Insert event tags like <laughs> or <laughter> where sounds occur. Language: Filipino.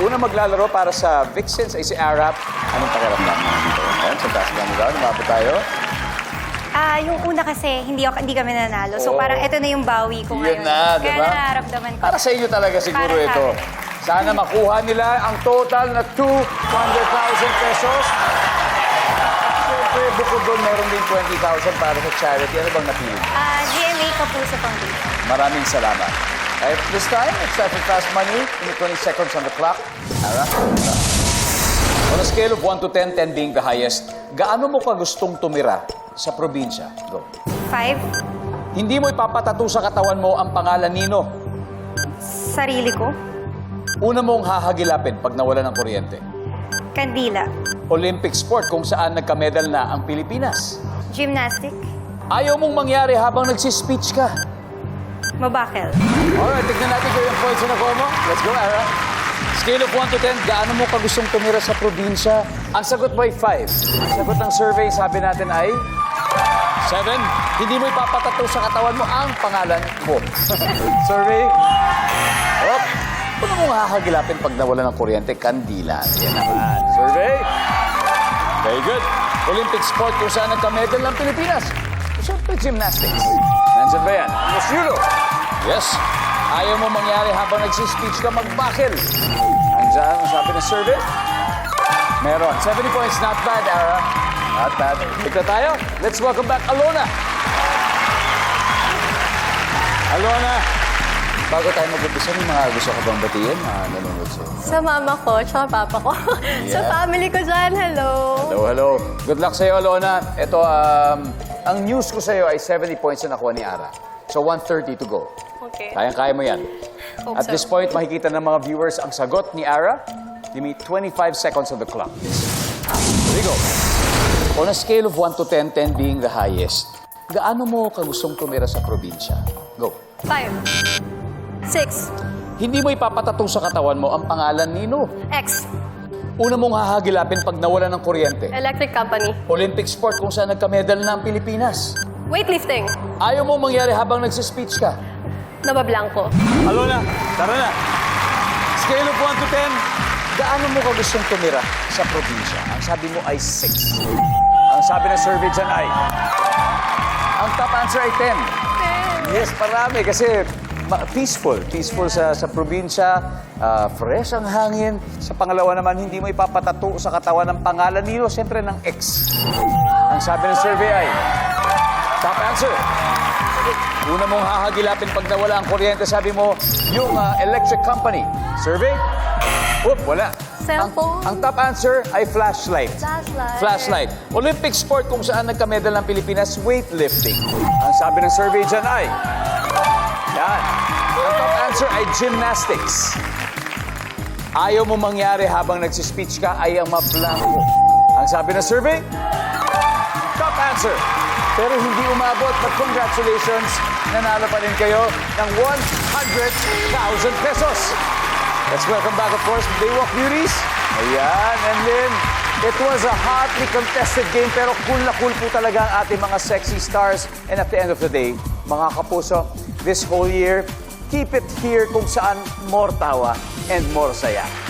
una maglalaro para sa Vixens ay si Arap. Anong pakiramdam mo dito? Sa taas ng round, umabot tayo. Ah, yung una kasi, hindi, ako, hindi kami nanalo. So Oo. parang ito na yung bawi ko Yun ngayon. na, Kaya ba? nararamdaman ko. Para sa inyo talaga siguro Para sa ito. Sana makuha nila ang total na 200,000 pesos. At syempre, bukod doon, meron din 20,000 para sa charity. Ano bang napili? Ah, GMA Kapuso Foundation. Maraming salamat. At this time, it's time for Fast Money. Only 20 seconds on the clock. Ara? On a scale of 1 to 10, 10 being the highest, gaano mo ka gustong tumira sa probinsya? Go. Five, Hindi mo ipapatato sa katawan mo ang pangalan Nino. sarili ko. Una mong hahagilapin pag nawala ng kuryente. Kandila. Olympic sport kung saan nagkamedal na ang Pilipinas. Gymnastic. Ayaw mong mangyari habang nagsispeech ka. Mabakel. Alright, tignan natin kung yung points na nakuha mo. Let's go, Ara. Scale of 1 to 10, gaano mo ka gustong tumira sa probinsya? Ang sagot mo ay 5. Ang sagot ng survey, sabi natin ay 7. Hindi mo ipapatato sa katawan mo ang pangalan mo. <laughs> survey. Op. Ano mong hahagilapin pag nawala ng kuryente? Kandila. Yan naman. Survey. Very good. Olympic sport kung saan nagka-medal ng Pilipinas. Siyempre, gymnastics. Nandiyan ba yan? Miss Yulo. Yes. Ayaw mo mangyari habang nagsispeech ka, magbakil. Nandiyan ang sabi ng survey. Meron. 70 points. Not bad, Ara. Not bad. Tignan tayo. Let's welcome back Alona. Alona. Bago tayo mag-umpisa, may mga gusto ka bang batiin? Mga nanonood sa'yo. Sa mama ko, tsaka papa ko. <laughs> sa Yeah. family ko dyan, hello. Hello, hello. Good luck sa'yo, Alona. Ito, um, ang news ko sa'yo ay 70 points na nakuha ni Ara. So, 130 to go. Okay. Kayang-kaya mo yan. Hope At so. this point, makikita ng mga viewers ang sagot ni Ara. Give me 25 seconds on the clock. Here we go. On a scale of 1 to 10, 10 being the highest, gaano mo ka gustong tumira sa probinsya? Go. Five. Six. Hindi mo ipapatato sa katawan mo ang pangalan Nino. X. Una mong hahagilapin pag nawala ng kuryente. Electric company. Olympic sport kung saan nagka-medal na ang Pilipinas. Weightlifting. Ayaw mo mangyari habang nagsispeech ka. Nabablanko. Alona, tara na. Scale of 1 to 10, gaano mo ka gustong tumira sa probinsya? Ang sabi mo ay 6. Ang sabi ng survey dyan ay... Ang top answer ay 10. Yes, marami kasi peaceful. Peaceful sa, sa probinsya, ah, fresh ang hangin. Sa pangalawa naman, hindi mo ipapatato sa katawan ng pangalan niyo, siyempre ng ex. Ang sabi ng survey ay... Top answer. Una mong hahagilapin pag nawala ang kuryente, sabi mo, yung ah, electric company. Survey? Oop, wala. Cellphone. Ang, ang top answer ay flashlight. Flashlight. Flashlight. Olympic sport kung saan nagkamedal ng Pilipinas, weightlifting. Ang sabi ng survey dyan ay... Yan. Ang top answer ay gymnastics. Ayaw mo mangyari habang nagsispeech ka ay ang mablangko. Ang sabi ng survey? Top answer. Pero hindi umabot. But congratulations, nanalo pa rin kayo ng 100,000 pesos. Let's welcome back, of course, Daywalk Beauties. Ayan, and then, it was a hotly contested game, pero cool na cool po talaga ang ating mga sexy stars. And at the end of the day, mga kapuso, this whole year, keep it here kung saan more tawa and more saya.